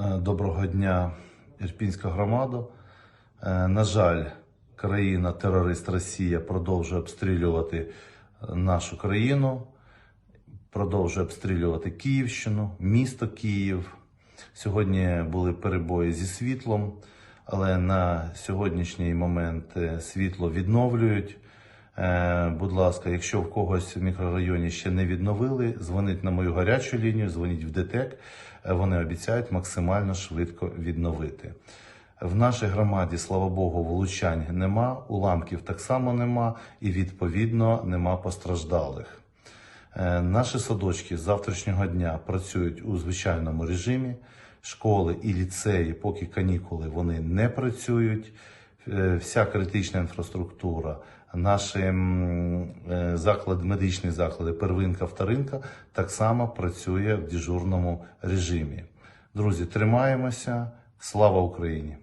Е, Доброго дня, Ірпінська громада. Е, На жаль, країна-терорист Росія продовжує обстрілювати е, нашу країну, продовжує обстрілювати Київщину, місто Київ. Сьогодні були перебої зі світлом, але на сьогоднішній момент світло відновлюють. Е, Будь ласка, якщо в когось в мікрорайоні ще не відновили, дзвоніть на мою гарячу лінію, дзвоніть в ДТЕК. Е, Вони обіцяють максимально швидко відновити. В нашій громаді, слава Богу, влучань нема, уламків так само нема, і відповідно нема постраждалих. Е, Наші садочки з завтрашнього дня працюють у звичайному режимі. Школи і ліцеї, поки канікули, вони не працюють. Е, Вся критична інфраструктура, наші е, заклади, медичні заклади, первинка, вторинка, так само працює в дежурному режимі. Друзі, тримаємося. Слава Україні!